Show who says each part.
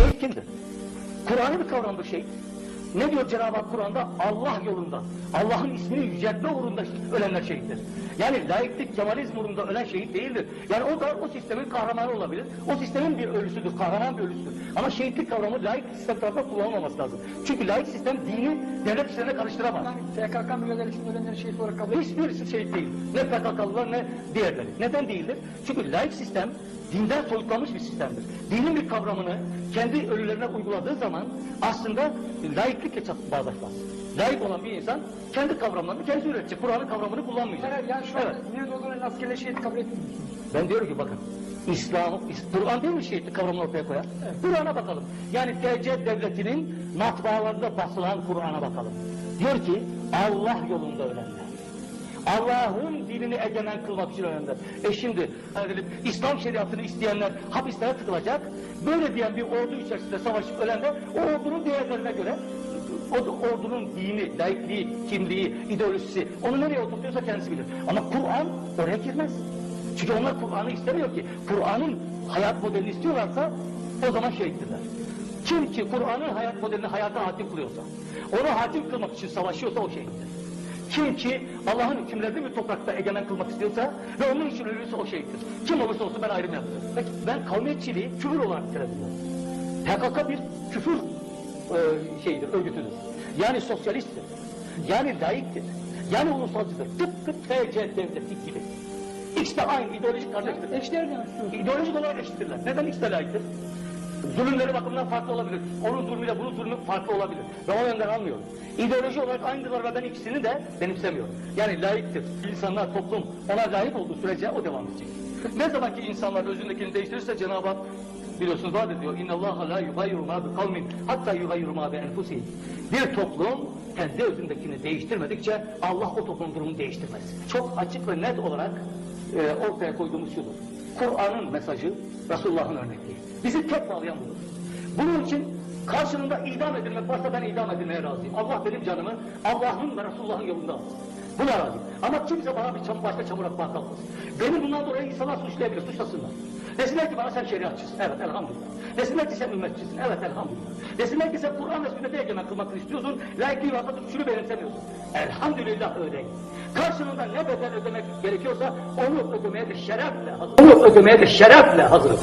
Speaker 1: Şehit kimdir? Kur'an'ı bir kavramdır şehit. Ne diyor Cenab-ı Hak Kur'an'da? Allah yolunda, Allah'ın ismini yüceltme uğrunda ölenler şehittir. Yani laiklik, kemalizm uğrunda ölen şehit değildir. Yani o da o sistemin kahramanı olabilir. O sistemin bir ölüsüdür, kahraman bir ölüsüdür. Ama şehitlik kavramı laik sistem tarafından kullanılmaması lazım. Çünkü laik sistem dini devlet işlerine karıştıramaz.
Speaker 2: Üyeleri için ölenleri şehit olarak kabul.
Speaker 1: Hiçbirisi şehit değil. Ne PKK'lılar ne diğerleri. Neden değildir? Çünkü laik sistem dinden soyutlanmış bir sistemdir. Dinin bir kavramını kendi ölülerine uyguladığı zaman aslında laiklikle bağdaşmaz. Laik olan bir insan kendi kavramlarını kendisi üretecek. Kur'an'ın kavramını kullanmayacak.
Speaker 2: Hayır, yani şu
Speaker 1: Evet.
Speaker 2: anda Nevzat Ozan'ın askerle şehit kabul etmiyor musunuz?
Speaker 1: Ben diyorum ki bakın İslam, İs- Kur'an değil mi şehitlik kavramını ortaya koyar? Kur'an'a bakalım. Yani TC devletinin matbaalarında basılan Kur'an'a bakalım. Diyor ki Allah yolunda ölenler. Allah'ın dinini egemen kılmak için ölenler. E şimdi edilip İslam şeriatını isteyenler hapislere tıkılacak. Böyle diyen bir ordu içerisinde savaşıp ölenler o ordunun değerlerine göre o ordunun dini, laikliği, kimliği, ideolojisi onu nereye oturtuyorsa kendisi bilir. Ama Kur'an oraya girmez. Çünkü onlar Kur'an'ı istemiyor ki. Kur'an'ın hayat modelini istiyorlarsa o zaman şehittirler. Kim ki Kur'an'ın hayat modelini hayata hakim kılıyorsa, onu hakim kılmak için savaşıyorsa o şehittir. Kim ki Allah'ın hükümlerini bir toprakta egemen kılmak istiyorsa ve onun için ölürse o şehittir. Kim olursa olsun ben ayrım yapmıyorum. Peki ben kavmiyetçiliği küfür olarak nitelendiriyorum. PKK bir küfür e, şeyidir, örgütüdür. Yani sosyalisttir. Yani laiktir. Yani ulusalcıdır. Tıpkı TC devleti gibi. İkisi de aynı ideolojik kardeştir.
Speaker 2: Eşler demek istiyorsunuz.
Speaker 1: İdeolojik olarak eşittirler. Neden ikisi de layıktır? Zulümleri bakımından farklı olabilir. Onun zulmüyle bunun zulmü farklı olabilir. Ben o yönden almıyorum. İdeoloji olarak aynılar ve ben ikisini de benimsemiyorum. Yani layıktır. İnsanlar, toplum ona layık olduğu sürece o devam edecek. Ne zaman ki insanlar özündekini değiştirirse Cenab-ı Hak biliyorsunuz vaat ediyor. Allah la yugayyiru ma bi kavmin hatta ma bi enfusihim. Bir toplum kendi özündekini değiştirmedikçe Allah o toplumun durumunu değiştirmez. Çok açık ve net olarak e, ortaya koyduğumuz şudur. Kur'an'ın mesajı Resulullah'ın örnekliği. Bizi tek bağlayan budur. Bunun için karşılığında idam edilmek varsa ben idam edilmeye razıyım. Allah benim canımı Allah'ın ve Resulullah'ın yolunda alsın. Buna razıyım. Ama kimse bana bir çamur, başka çamur atmaya kalkmasın. Beni bundan dolayı insanlar suçlayabilir, suçlasınlar. Desinler ki bana sen şeriatçısın. Evet elhamdülillah. Desinler ki sen ümmetçisin. Evet elhamdülillah. Desinler ki sen Kur'an ve sünnete egemen kılmak istiyorsun. Layıklığı ve Atatürkçülüğü benimsemiyorsun. Elhamdülillah öyle. Karşılığında ne bedel ödemek gerekiyorsa onu ödemeye de şerefle hazırım. Onu ödemeye de şerefle hazırım.